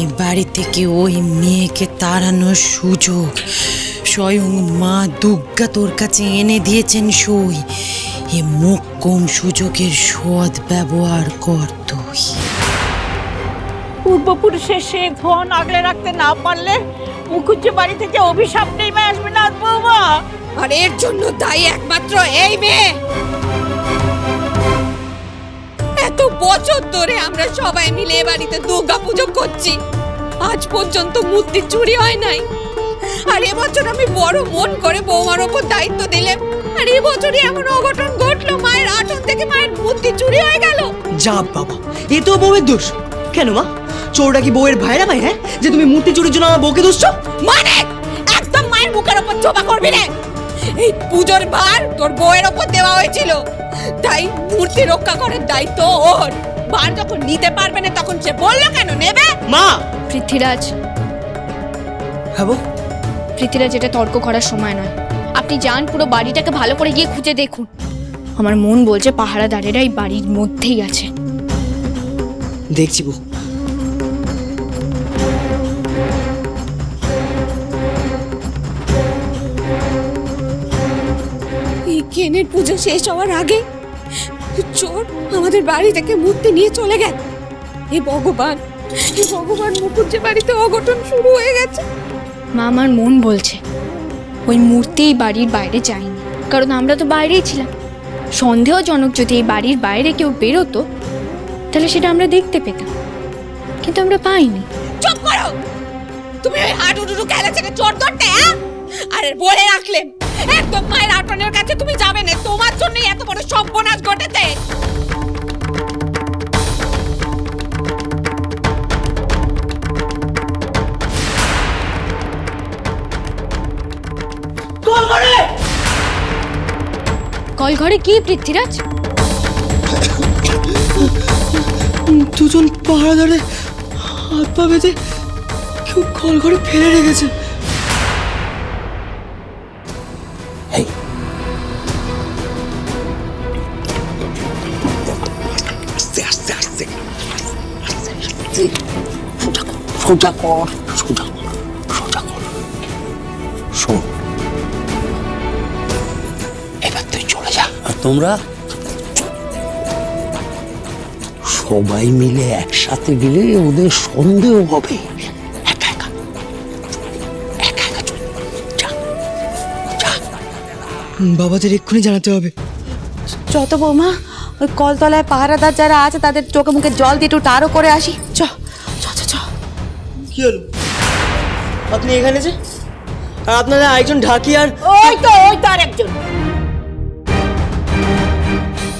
এ বাড়ি থেকে ওই মেয়েকে তাড়ানোর সুযোগ। স্বয়ং মা দুর্গা তোর কাছে এনে দিয়েছেন সই। এ মোক্ষম সুযোগের সৎ ব্যবহার কর তুই। পূর্বপুরুষের সে ধন আগলে রাখতে না পারলে মুখুজ্জে বাড়ি থেকে অভিশাপ নেমে আসবে না বৌমা। আর এর জন্য দায়ী একমাত্র এই মেয়ে। এত বছর ধরে আমরা সবাই মিলে এ বাড়িতে দুর্গা পুজো করছি। আজ পর্যন্ত মূর্তি চুরি হয় নাই। আর এবছর আমি বড় মন করে বৌমার ওপর দায়িত্ব দিলাম। আর এবছরই এমন অঘটন ঘটলো মায়ের আটন থেকে মায়ের মূর্তি চুরি হয়ে গেল। যা বাবা এ তো বউয়ের দোষ। কেন মা? চোরটা কি বউয়ের ভাইরা ভাই হ্যাঁ? যে তুমি মূর্তি চুরির জন্য আমার বউকে দোষছো? মানে? একদম মায়ের মুখের ওপর চোপা করবি না এই পুজোর ভার তোর বউয়ের ওপর দেওয়া হয়েছিল। তাই মূর্তি রক্ষা করার দায়িত্ব ওর। ভার যখন নিতে পারবে না তখন সে বলল কেন নেবে? মা! পৃথ্বীরাজ। হ্যাঁ? পৃথ্বীরাজ এটা তর্ক করার সময় নয়। আপনি যান পুরো বাড়িটাকে ভালো করে গিয়ে খুঁজে দেখুন। আমার মন বলছে পাহারাদারেরা এই বাড়ির মধ্যেই আছে। দেখছি বউ। পুজো শেষ হওয়ার আগে চোর আমাদের বাড়ি থেকে মূর্তি নিয়ে চলে গেল। এ ভগবান এ ভগবান মুকুজ্জে বাড়িতে অঘটন শুরু হয়ে গেছে। মা আমার মন বলছে ওই মূর্তি এই বাড়ির বাইরে যায়নি কারণ আমরা তো বাইরেই ছিলাম। সন্দেহজনক যদি এই বাড়ির বাইরে কেউ বেরোতো তাহলে সেটা আমরা দেখতে পেতাম কিন্তু আমরা পাইনি। চুপ করো! তুমি ওই হাডুডুডু খেলা ছেড়ে চোর ধরতে হ্যাঁ? আরে বলে রাখলে। একদম মায়ের আটনের কাছে তুমি যাবে না। তোমার জন্যই এত বড় সর্বনাশ ঘটেছে। কল ঘরে কি পৃথ্বীরাজ? দুজন পাহারাদারে হাত পা বেঁধে কেউ কল ঘরে ফেলে রেখেছে। সোজা কর সোজা কর সোজা কর শোন। এবার তুই চলে যা। আর তোমরা? সবাই মিলে একসাথে গেলে ওদের সন্দেহ হবে। বাবাদের এক্ষুনি জানাতে হবে। যত বৌমা ওই কলতলায় পাহারাদার যারা আছে তাদের চোখে মুখে জল দিয়ে একটু তারও করে আসি। কি হলো? আপনি এখানে যে? আর আপনারা একজন ঢাকি আর ওই তো ওই তো আরেকজন।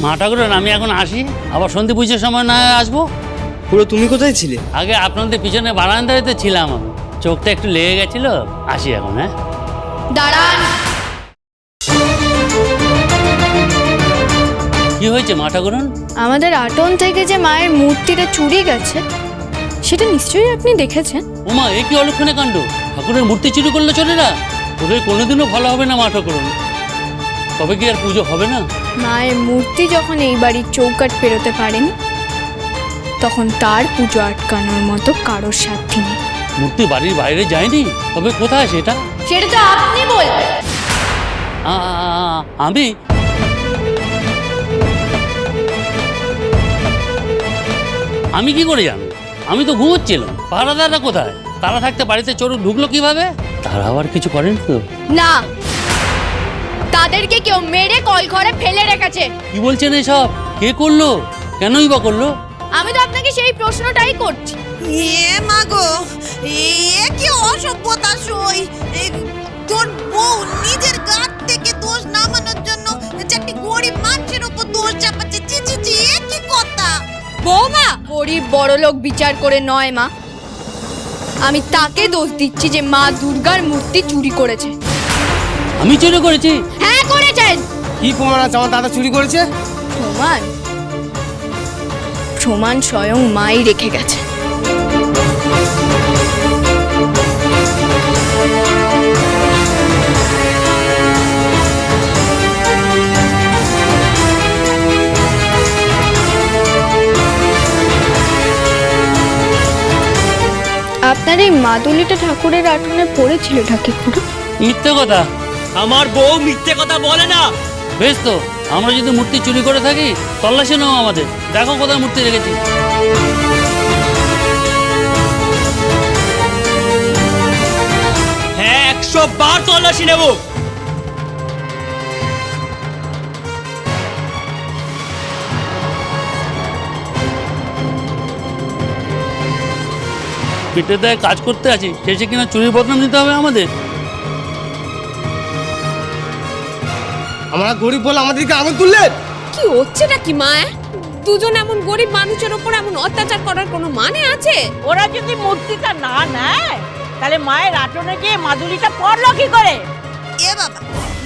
মা ঠাকুরের আমি এখন আসি। আবার সন্ধে পুজোর সময় না হয় আসব? পুরো তুমি কোথায় ছিলে? আগে আপনাদের পিছনে বারান্দায় তো ছিলাম আমি। চোখটা একটু লেগে গেছিল আসি এখন হ্যাঁ? দাঁড়ান। কি হয়েছে মা ঠাকুরন? আমাদের আটন থেকে যে মায়ের মূর্তিটা চুরি গেছে সেটা নিশ্চয়ই আপনি দেখেছেন। ওমা এ কি অলক্ষণে কাণ্ড? ঠাকুরের মূর্তি চুরি করলে চলে না ওদের কোনোদিনও ভালো হবে না মা ঠাকুরন। তবে কি আর পুজো হবে না? মায়ের মূর্তি যখন এই বাড়ির চৌকাট পেরোতে পারেনি তখন তার পুজো আটকানোর মতো কারোর সাধ্যি নেই। মূর্তি বাড়ির বাইরে যায়নি? তবে কোথায় সেটা? সেটা তো আপনি বলবেন। আ- আ- আ- আমি? আমি কি করে জানো আমি তো ঘুমোচ্ছিলাম। পাহারাদাররা কোথায়? তারা থাকতে বাড়িতে চোর ঢুকলো কীভাবে? তারা আবার কিছু করেন তো? না। তাদেরকে কেউ মেরে কল ঘরে ফেলে রেখেছে। কি বলছেন এসব? কে করল? কেনই বা করল? আমি তো আপনাকে সেই প্রশ্নটাই করছি। এ মাগো এ কি অসভ্যতা সই? তোর বউ নিজের গাত বৌমা! গরিব বড়লোক বিচার করে নয় মা। আমি তাকে দোষ দিচ্ছি যে মা দুর্গার মূর্তি চুরি করেছে। আমি চুরি করেছি? হ্যাঁ করেছেন কি প্রমাণ আছে? আমার দাদা চুরি করেছে? প্রমাণ? প্রমাণ স্বয়ং মাই রেখে গেছে। এই মাদুলিটা ঠাকুরের আটনে পড়েছিল ঠাকুর মিথ্যে কথা? আমার বউ মিথ্যে কথা বলে না। বেশ তো আমরা যদি মূর্তি চুরি করে থাকি তল্লাশি নাও আমাদের। দেখো কোথায় মূর্তি রেখেছি। হ্যাঁ একশো বার তল্লাশি নেব। পেটে দেয় কাজ করতে আছি শেষে কিনা চুরির বদনাম দিতে হবে আমাদের। আমরা গরিব বলে আমাদেরকে আঙুল তুললেন? কি হচ্ছেটা কি মা দুজন এমন গরিব মানুষের ওপর এমন অত্যাচার করার কোনো মানে আছে? ওরা যদি মূর্তিটা না নেয় তাহলে মায়ের আটনে গিয়ে মাদুলিটা পড়ল কি করে? এ বাবা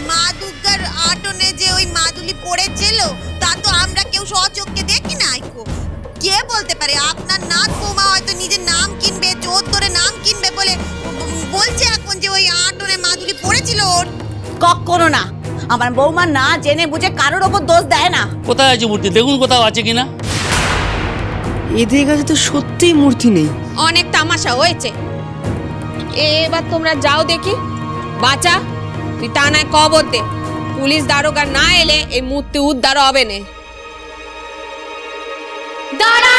মা দুর্গার আটনে যে ওই মাদুলি পড়েছিল তা তো আমরা কেউ সচক্ষে দেখি না কো কে বলতে পারে আপনার নাথ বৌমা হয়তো নিজের নাম কিনবে বলে বলছে এখন যে ওই আটনে মাদুলি পড়েছিল ওর। কখনো না। আমার বৌমা না জেনে বুঝে কারোর ওপর দোষ দেয় না। কোথায় আছে মূর্তি? দেখুন কোথাও আছে কিনা। এদের কাছে তো সত্যিই মূর্তি নেই। অনেক তামাশা হয়েছে। এবার তোমরা যাও দেখি। বাঁচা তুই তা নয় কবর দে। পুলিশ দারোগা না এলে এই মূর্তি উদ্ধার হবে না। বৌমা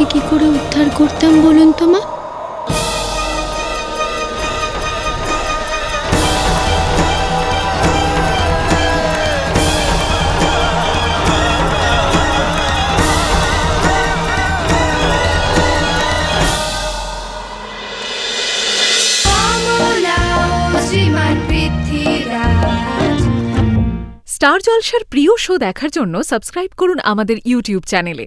মায়ের কি করে উদ্ধার করতাম বলুন তো মা? স্টার জলসার প্রিয় শো দেখার জন্য সাবস্ক্রাইব করুন আমাদের ইউটিউব চ্যানেলে।